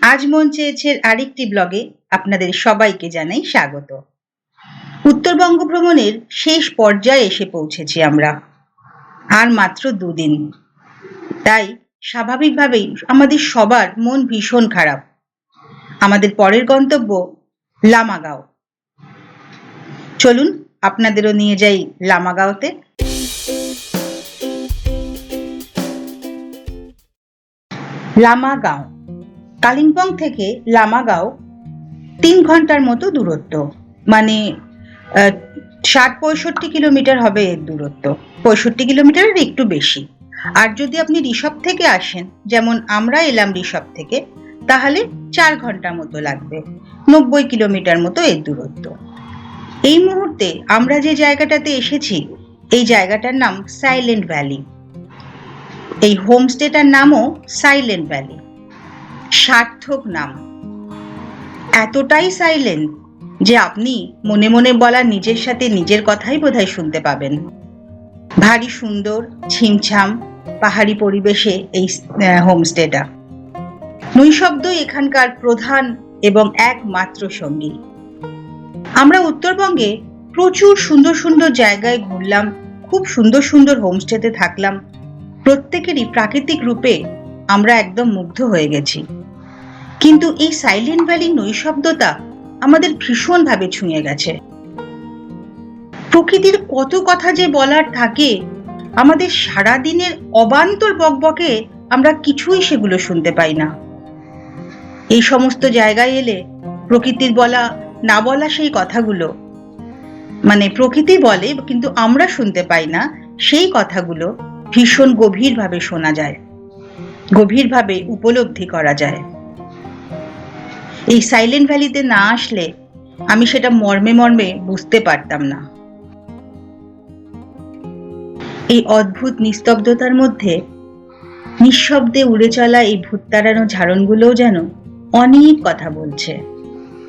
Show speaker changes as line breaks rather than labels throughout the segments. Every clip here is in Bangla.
আজ মন চেয়েছে আরেকটি ব্লগে আপনাদের সবাইকে জানাই স্বাগত। উত্তরবঙ্গ ভ্রমণের শেষ পর্যায়ে এসে পৌঁছেছি আমরা। আর মাত্র দুদিন। তাই স্বাভাবিকভাবেই আমাদের সবার মন ভীষণ খারাপ। আমাদের পরের গন্তব্য লামাগাঁও। চলুন, আপনাদেরও নিয়ে যাই লামাগাঁওতে। লামাগাঁও। কালিম্পং থেকে লামাগাঁও তিন ঘণ্টার মতো দূরত্ব। মানে ষাট পঁয়ষট্টি কিলোমিটার হবে এর দূরত্ব। পঁয়ষট্টি কিলোমিটারের একটু বেশি। আর যদি আপনি ঋষভ থেকে আসেন, যেমন আমরা এলাম ঋষভ থেকে, তাহলে চার ঘণ্টা মতো লাগবে। নব্বই কিলোমিটার মতো এর দূরত্ব। এই মুহূর্তে আমরা যে জায়গাটাতে এসেছি, এই জায়গাটার নাম সাইলেন্ট ভ্যালি। এই হোমস্টেটার নামও সাইলেন্ট ভ্যালি। সার্থক নাম। এতটাই সাইলেন্ট যে আপনি মনে মনে বলা নিজের সাথে নিজের কথাই বোধহয় শুনতে পাবেন। ভারী সুন্দর ছিমছাম পাহাড়ি পরিবেশে এই হোমস্টেটা নৈশব্দই এখানকার প্রধান এবং একমাত্র সঙ্গী। আমরা উত্তরবঙ্গে প্রচুর সুন্দর সুন্দর জায়গায় ঘুরলাম, খুব সুন্দর সুন্দর হোমস্টেতে থাকলাম। প্রত্যেকেরই প্রাকৃতিক রূপে আমরা একদম মুগ্ধ হয়ে গেছি। কিন্তু এই সাইলেন্ট ভ্যালির নৈশব্দতা আমাদের ভীষণভাবে ছুঁয়ে গেছে। প্রকৃতির কত কথা যে বলার থাকে, আমাদের সারা দিনের অবান্তর বকবকে আমরা কিছুই সেগুলো শুনতে পাই না। এই সমস্ত জায়গায় এলে প্রকৃতির বলা, না বলা সেই কথাগুলো মানে প্রকৃতি বলে কিন্তু আমরা শুনতে পাই না, সেই কথাগুলো ভীষণ গভীরভাবে শোনা যায়। গভীরভাবে উপলব্ধি করা যায়। এই সাইলেন্ট ভ্যালিতে না আসলে আমি সেটা মর্মে মর্মে বুঝতে পারতাম না। এই অদ্ভুত নিস্তব্ধতার মধ্যে নিঃশব্দে উড়ে চলা এই ভূত তাড়ানো ঝাড়নগুলোও যেন অনেক কথা বলছে।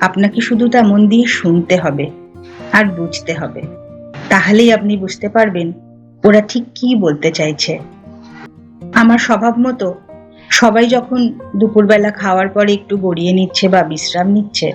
আপনাকে শুধু তা মন দিয়ে শুনতে হবে আর বুঝতে হবে। তাহলেই আপনি বুঝতে পারবেন ওরা ঠিক কি বলতে চাইছে। আমার স্বভাব মতো সবাই যখন দুপুরবেলা খাওয়ার পরে একটু গড়িয়ে নিচ্ছে বা বিশ্রাম নিচ্ছে,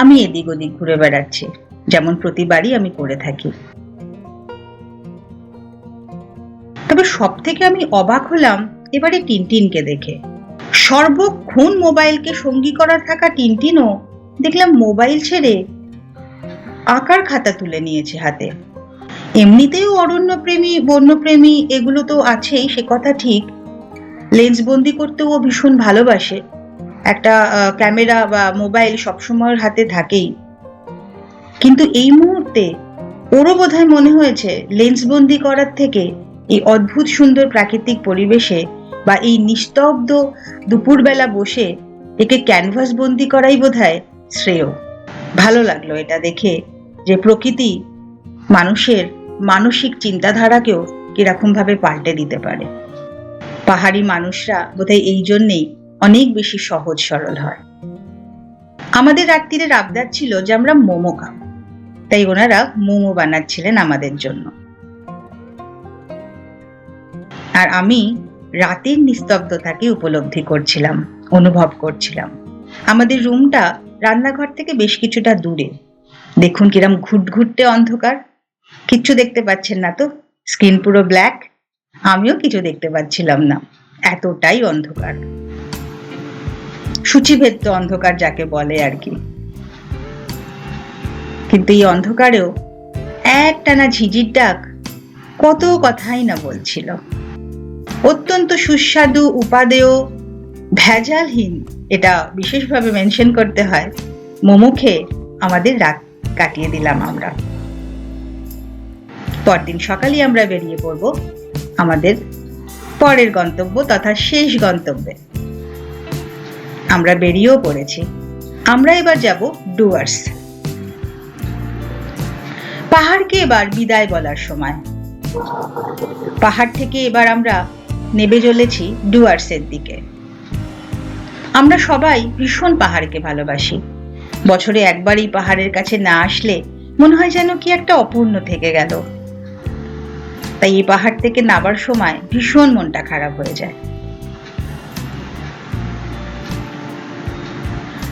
আমি এদিক ওদিক ঘুরে বেড়াচ্ছি, যেমন প্রতিবারই আমি করে থাকি। তবে সব থেকে আমি অবাক হলাম, এবারে টিনটিনকে দেখে। সর্বক্ষণ মোবাইলকে সঙ্গী করা থাকা টিনটিনও দেখলাম মোবাইল ছেড়ে আঁকার খাতা তুলে নিয়েছে হাতে। এমনিতেও অরণ্যপ্রেমী, বন্যপ্রেমী এগুলো তো আছেই, সে কথা ঠিক লেন্স বন্দি করতেও ভীষণ ভালোবাসে। একটা ক্যামেরা বা মোবাইল সবসময়ের হাতে থাকেই। কিন্তু এই মুহূর্তে ওরও বোধহয় মনে হয়েছে, লেন্স বন্দি করার থেকে এই অদ্ভুত সুন্দর প্রাকৃতিক পরিবেশে বা এই নিস্তব্ধ দুপুরবেলা বসে একে ক্যানভাস বন্দি করাই বোধহয় শ্রেয়। ভালো লাগল এটা দেখে যে প্রকৃতি মানুষের মানসিক চিন্তাধারাকেও কীরকম ভাবে পাল্টে দিতে পারে। পাহাড়ি মানুষরা বোধহয় এই জন্যেই অনেক বেশি সহজ সরল হয়। আমাদের রাত্রিরের আবদার ছিল যে আমরা মোমো খাব। তাই ওনারা মোমো বানাচ্ছিলেন আমাদের জন্য। আর আমি রাতের নিস্তব্ধতাকে উপলব্ধি করছিলাম, অনুভব করছিলাম। আমাদের রুমটা রান্নাঘর থেকে বেশ কিছুটা দূরে। দেখুন কিরম ঘুটঘুটে অন্ধকার। কিচ্ছু দেখতে পাচ্ছেন না তো? স্ক্রিন পুরো ব্ল্যাক। আমিও কিছু দেখতে পাচ্ছিলাম না। এতটাই অন্ধকার। সূচিভেদ্য অন্ধকার যাকে বলে আর কি। কিন্তু এই অন্ধকারেও একটানা ঝিঝির ডাক কত কথাই না বলছিল। অত্যন্ত সুস্বাদু, উপাদেয়, ভেজালহীন এটা বিশেষভাবে মেনশন করতে হয়। মোমো খেয়ে আমাদের রাত কাটিয়ে দিলাম আমরা। পরদিন সকালে আমরা বেরিয়ে পড়ব আমাদের পরের গন্তব্য তথা শেষ গন্তব্যে। আমরা বেরিয়েও পড়েছি। আমরা এবার যাব ডুয়ার্স। পাহাড়কে এবার বিদায় বলার সময়। পাহাড় থেকে এবার আমরা নেবে চলেছি ডুয়ার্সের দিকে। আমরা সবাই ভীষণ পাহাড়কে ভালোবাসি। বছরে একবারই পাহাড়ের কাছে না আসলে মনে হয় যেন কি একটা অপূর্ণ থেকে গেল। তাই এই পাহাড় থেকে নামার সময় ভীষণ মনটা খারাপ হয়ে যায়।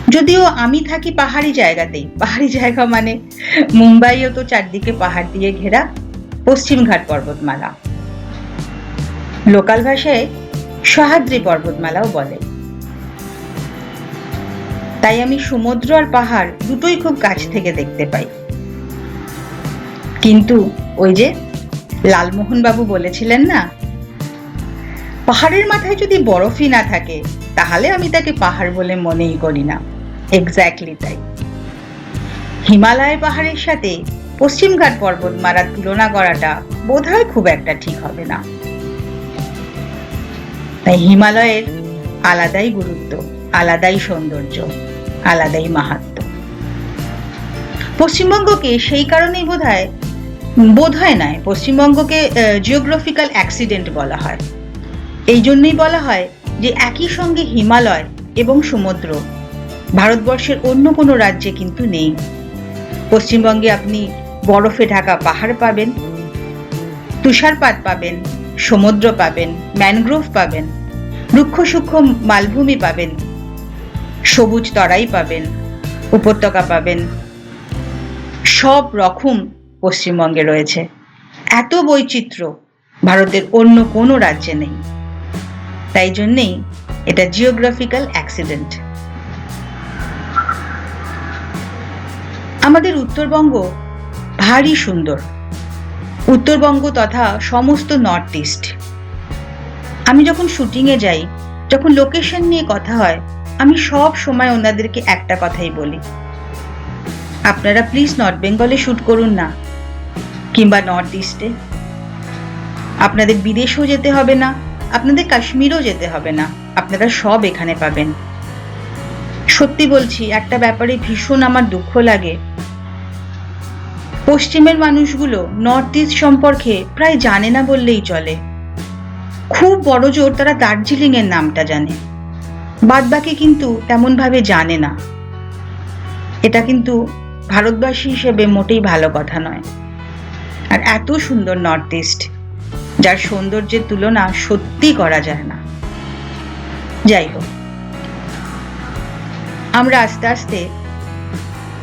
যদিও আমি থাকি পাহাড়ি জায়গাতেই। পাহাড়ি জায়গা মানে মুম্বাইও তো চারদিকে পাহাড় দিয়ে ঘেরা পশ্চিমঘাট পর্বতমালা। লোকাল ভাষায় সহাদ্রি পর্বতমালাও বলে। তাই আমি সমুদ্র আর পাহাড় দুটোই খুব কাছ থেকে দেখতে পাই। কিন্তু ওই যে লালমোহন বাবু বলেছিলেন না? পাহাড়ের মাথায় যদি বরফই না থাকে, তাহলে আমি তাকে পাহাড় বলে মনেই করি না। এক্স্যাক্টলি তাই। হিমালয় পাহাড়ের সাথে পশ্চিমঘাট পর্বতমালার তুলনা করাটা বোধহয় খুব একটা ঠিক হবে না। তাই হিমালয়ের আলাদাই গুরুত্ব, আলাদাই সৌন্দর্য, আলাদাই মাহাত্ম পশ্চিমবঙ্গকে সেই কারণেই বোধ হয় বোধ হয় নয় পশ্চিমবঙ্গকে জিওগ্রাফিক্যাল অ্যাক্সিডেন্ট বলা হয়। এই জন্যই বলা হয় যে একই সঙ্গে হিমালয় এবং সমুদ্র ভারতবর্ষের অন্য কোনো রাজ্যে কিন্তু নেই। পশ্চিমবঙ্গে আপনি বরফে ঢাকা পাহাড় পাবেন, তুষারপাত পাবেন, সমুদ্র পাবেন ম্যানগ্রোভ পাবেন রুক্ষ সূক্ষ্ম মালভূমি পাবেন, সবুজ তরাই পাবেন, উপত্যকা পাবেন, সব রকম পশ্চিমবঙ্গে রয়েছে। এত বৈচিত্র্য ভারতের অন্য কোনো রাজ্যে নেই। তাই জন্যেই এটা জিওগ্রাফিক্যাল অ্যাক্সিডেন্ট আমাদের উত্তরবঙ্গ ভারী সুন্দর। উত্তরবঙ্গ তথা সমস্ত নর্থ ইস্ট আমি যখন শুটিংয়ে যাই, যখন লোকেশন নিয়ে কথা হয়, আমি সব সময় ওনাদেরকে একটা কথাই বলি। আপনারা প্লিজ নর্থ বেঙ্গলে শ্যুট করুন না। কিংবা নর্থ ইস্টে আপনাদের বিদেশেও যেতে হবে না, আপনাদের কাশ্মীরও যেতে হবে না, আপনারা সব এখানে পাবেন। সত্যি বলছি, একটা ব্যাপারে ভীষণ আমার দুঃখ লাগে। পশ্চিমের মানুষগুলো নর্থ ইস্ট সম্পর্কে প্রায় জানে না বললেই চলে। খুব বড় জোর তারা দার্জিলিং এর নামটা জানে। বাদ বাকি কিন্তু তেমন ভাবে জানে না। এটা কিন্তু ভারতবাসী হিসেবে মোটেই ভালো কথা নয়। আর এত সুন্দর নর্থ ইস্ট যার সৌন্দর্যের তুলনা সত্যি করা যায় না। যাই হোক, আমরা আস্তে আস্তে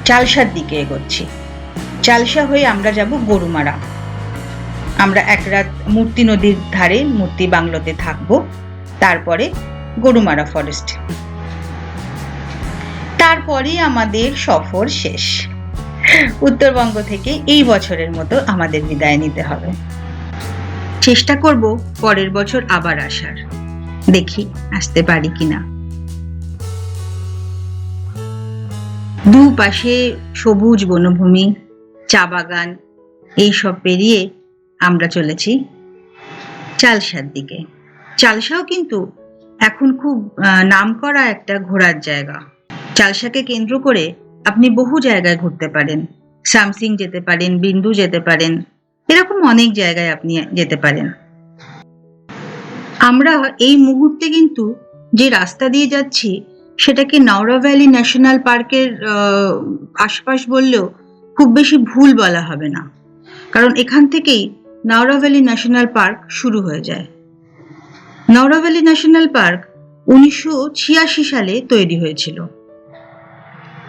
চালসার দিকে এগোচ্ছি। চালসা হয়ে আমরা যাব গরুমারা। আমরা এক রাত মূর্তি নদীর ধারে মূর্তি বাংলোতে থাকব, তারপরে গরুমারা ফরেস্ট তারপরে আমাদের সফর শেষ। উত্তরবঙ্গ থেকে এই বছরের মতো আমাদের বিদায় নিতে হবে। চেষ্টা করব পরের বছর আবার আসার। দেখি আসতে পারি কিনা। দুপাশে সবুজ বনভূমি, চা বাগান এইসব পেরিয়ে আমরা চলেছি চালসার দিকে। চালসাও কিন্তু এখন খুব নাম করা একটা ঘোরার জায়গা। চালসাকে কেন্দ্র করে আপনি বহু জায়গায় ঘুরতে পারেন। সামসিং যেতে পারেন, বিন্দু যেতে পারেন, এরকম অনেক জায়গায় আপনি যেতে পারেন। আমরা এই মুহূর্তে কিন্তু যে রাস্তা দিয়ে যাচ্ছি, সেটাকে নাওরা ভ্যালি ন্যাশনাল পার্কের আশপাশ বললেও খুব বেশি ভুল বলা হবে না। কারণ এখান থেকেই নাওরা ভ্যালি ন্যাশনাল পার্ক শুরু হয়ে যায়। নাওরা ভ্যালি ন্যাশনাল পার্ক উনিশশো ছিয়াশি সালে তৈরি হয়েছিল।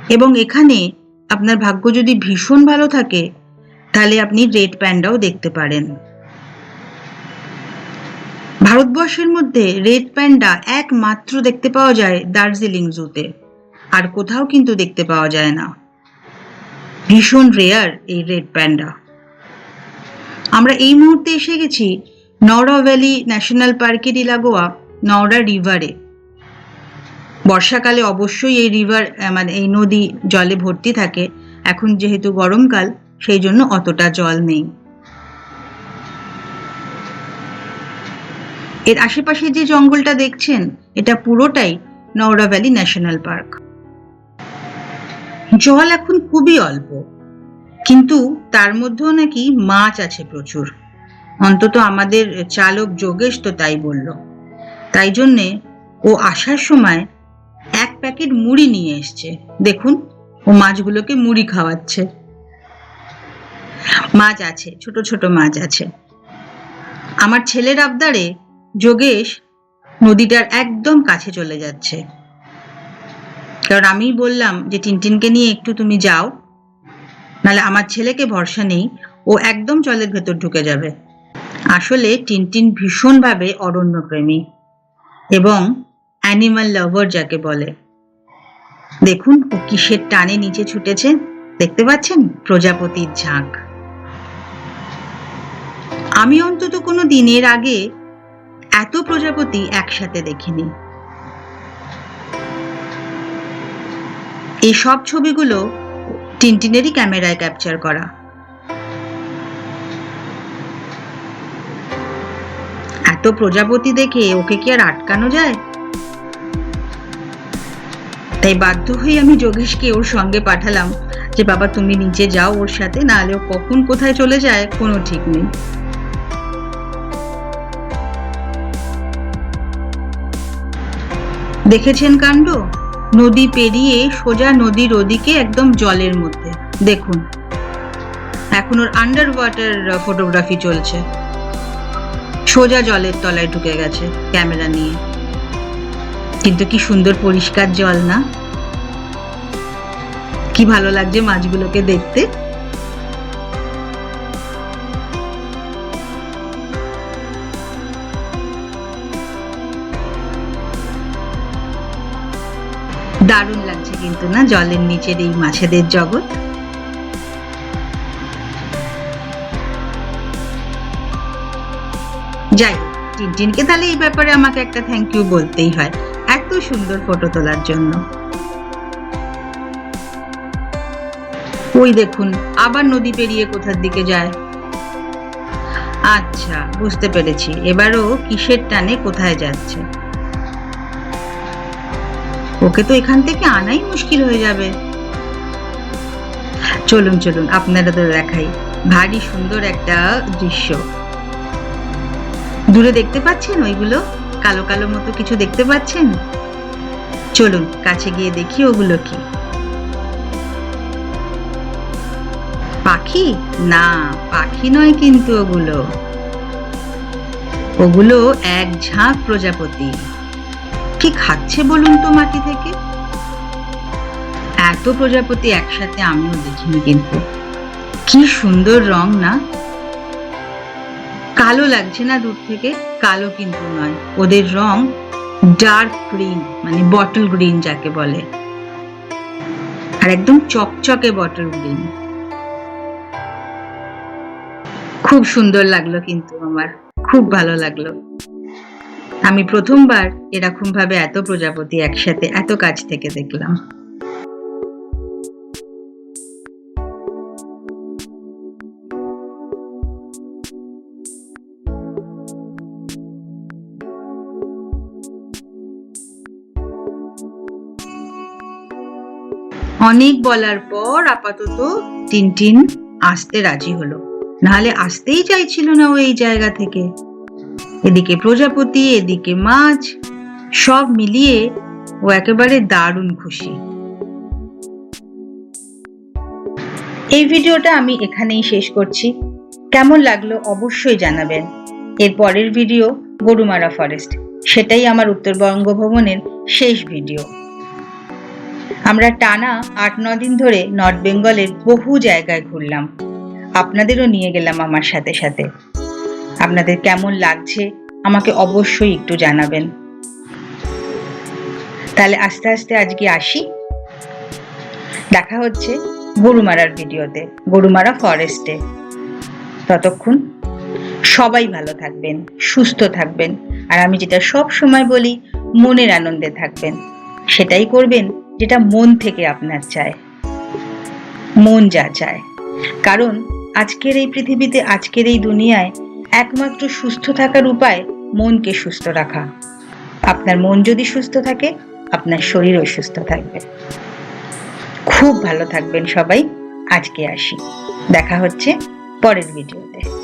এবং এখানে আপনার ভাগ্য যদি ভীষণ ভালো থাকে, তাহলে আপনি রেড প্যান্ডাও দেখতে পারেন। ভারতবর্ষের মধ্যে রেড প্যান্ডা একমাত্র দেখতে পাওয়া যায় দার্জিলিং জুতে, আর কোথাও কিন্তু দেখতে পাওয়া যায় না। ভীষণ রেয়ার এই রেড প্যান্ডা। আমরা এই মুহূর্তে এসে গেছি নওড়া ভ্যালি ন্যাশনাল পার্কের ইলাগোয়া, নওড়া রিভারে বর্ষাকালে অবশ্যই এই রিভার মানে এই নদী জলে ভর্তি থাকে। এখন যেহেতু গরমকাল, সেই জন্য অতটা জল নেই। এর আশেপাশে যে জঙ্গলটা দেখছেন, এটা পুরোটাই নওড়া ভ্যালি ন্যাশনাল পার্ক জল এখন খুবই অল্প, কিন্তু তার মধ্যেও নাকি মাছ আছে প্রচুর। অন্তত আমাদের চালক যোগেশ তো তাই বলল। তাই জন্যে ও আসার সময় প্যাকেট মুড়ি নিয়ে এসছে। দেখুন, ও মাছগুলোকে মুড়ি খাওয়াচ্ছে। মাছ আছে, ছোট ছোট মাছ আছে। আমার ছেলের আবদারে যোগেশ নদীটার একদম কাছে চলে যাচ্ছে। কারণ আমি বললাম যে, টিনটিনকে নিয়ে একটু তুমি যাও, নাহলে আমার ছেলেকে ভরসা নেই, ও একদম জলের ভেতর ঢুকে যাবে। আসলে টিনটিন ভীষণভাবে অরণ্যপ্রেমী এবং অ্যানিমাল লাভার যাকে বলে। দেখুন ও কিসের টানে নিচে ছুটেছে। দেখতে পাচ্ছেন? প্রজাপতির ঝাঁক। আমি অন্তত কোনো দিনের আগে এত প্রজাপতি একসাথে দেখিনি। এই সব ছবিগুলো টিনটিনেরই ক্যামেরায় ক্যাপচার করা। এত প্রজাপতি দেখে ওকে কি আর আটকানো যায়? তাই বাধ্য হয়ে আমি যোগেশকে ওর সঙ্গে পাঠালাম যে, বাবা, তুমি নিচে যাও ওর সাথে, নাহলে ও কখন কোথায় চলে যায় কোনো ঠিক নেই। দেখেছেন কাণ্ড? নদী পেরিয়ে সোজা নদীর ওদিকে একদম জলের মধ্যে। দেখুন। এখন ওর আন্ডার ওয়াটার ফটোগ্রাফি চলছে। সোজা জলের তলায় ঢুকে গেছে ক্যামেরা নিয়ে। কিন্তু কি সুন্দর পরিষ্কার জল না? কি ভালো লাগছে মাছগুলোকে দেখতে? দারুণ লাগছে কিন্তু না জলের নিচের এই মাছেদের জগৎ? যাই টিনটিনকে তাহলে এই ব্যাপারে আমাকে একটা থ্যাংক ইউ বলতেই হয়। সুন্দর ফটো তোলার জন্য। ওই দেখুন, আবার নদী পেরিয়ে কোথার দিকে যায়? আচ্ছা বুঝতে পেরেছি। এবারও কিসের টানে কোথায় যাচ্ছে? ওকে তো এখান থেকে আনাই মুশকিল হয়ে যাবে। চলুন চলুন আপনারা তো দেখাই। ভারী সুন্দর একটা দৃশ্য। দূরে দেখতে পাচ্ছেন ওইগুলো? কালো কালো মতো কিছু দেখতে পাচ্ছেন? চলুন, কাছে গিয়ে দেখি ওগুলো কি। পাখি? না, পাখি নয় কিন্তু ওগুলো। ওগুলো এক ঝাঁক প্রজাপতি। কি খাচ্ছে বলুন তো মাটি থেকে? এত প্রজাপতি একসাথে আমিও দেখিনি কিন্তু। কি সুন্দর রং না? কালো লাগছে না দূর থেকে, কালো কিন্তু নয়। ওদের রং ডার্ক গ্রিন মানে বটল গ্রিন যাকে বলে। আর একদম চকচকে বটল গ্রিন খুব সুন্দর লাগল কিন্তু আমার, খুব ভালো লাগল। আমি প্রথমবার এরকম ভাবে এত প্রজাপতি একসাথে এত কাছ থেকে দেখলাম। অনেক বলার পর আপাতত টিনটিন আসতে রাজি হলো। নাহলে আসতেই চাইছিল না ও এই জায়গা থেকে। এদিকে প্রজাপতি, এদিকে মাছ, সব মিলিয়ে ও একেবারে দারুণ খুশি। এই ভিডিওটা আমি এখানেই শেষ করছি। কেমন লাগল অবশ্যই জানাবেন। এর পরের ভিডিও গরুমারা ফরেস্ট। সেটাই আমার উত্তরবঙ্গ ভ্রমণের শেষ ভিডিও। আমরা টানা আট, ন দিন ধরে নর্থ বেঙ্গলের বহু জায়গায় ঘুরলাম। আপনাদেরও নিয়ে গেলাম আমার সাথে সাথে। আপনাদের কেমন লাগছে আমাকে অবশ্যই একটু জানাবেন। তাহলে আস্তে আস্তে আজকে আসি। দেখা হচ্ছে গরুমারার ভিডিওতে, গরুমারা ফরেস্টে ততক্ষণ সবাই ভালো থাকবেন, সুস্থ থাকবেন। আর আমি যেটা সব সময় বলি, মনের আনন্দে থাকবেন। সেটাই করবেন। যেটা মন থেকে আপনার চায়। মন যা চায়। কারণ আজকের এই পৃথিবীতে, আজকের এই দুনিয়ায় একমাত্র সুস্থ থাকার উপায় মনকে সুস্থ রাখা। আপনার মন যদি সুস্থ থাকে, আপনার শরীরও সুস্থ থাকবে। খুব ভালো থাকবেন সবাই। আজকে আসি। দেখা হচ্ছে পরের ভিডিওতে।